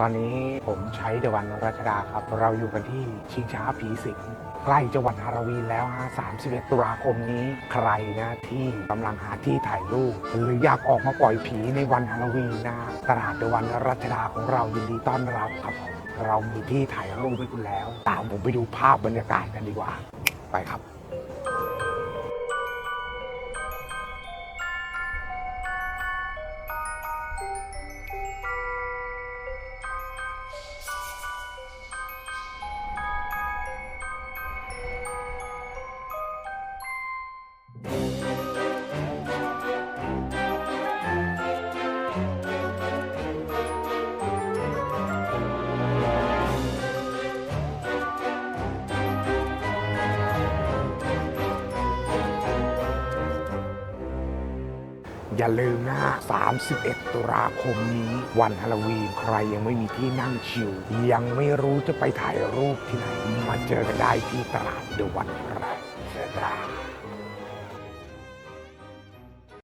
ตอนนี้ผมใช้เดวันรัชดาครับ เราอยู่กันที่ชิงช้าผีสิงใกล้จังหวัดฮาราวีนแล้วฮะ31 ตุลาคมนี้ใครนะที่กำลังหาที่ถ่ายรูป หรืออยากออกมาปล่อยผีในวันฮาโลวีนนะตลาดเดวันรัชดาของเรายินดีต้อนรับครับผมเรามีที่ถ่ายรูปให้คุณแล้ว ตามผมไปดูภาพบรรยากาศกันดีกว่า ไปครับ อย่าลืมนะ 31 ตุลาคมนี้ วันฮาโลวีนใครยังไม่มีที่นั่งชิว ยังไม่รู้จะไปถ่ายรูปที่ไหน มาเจอกันได้ที่ตลาดเดวันรัชดา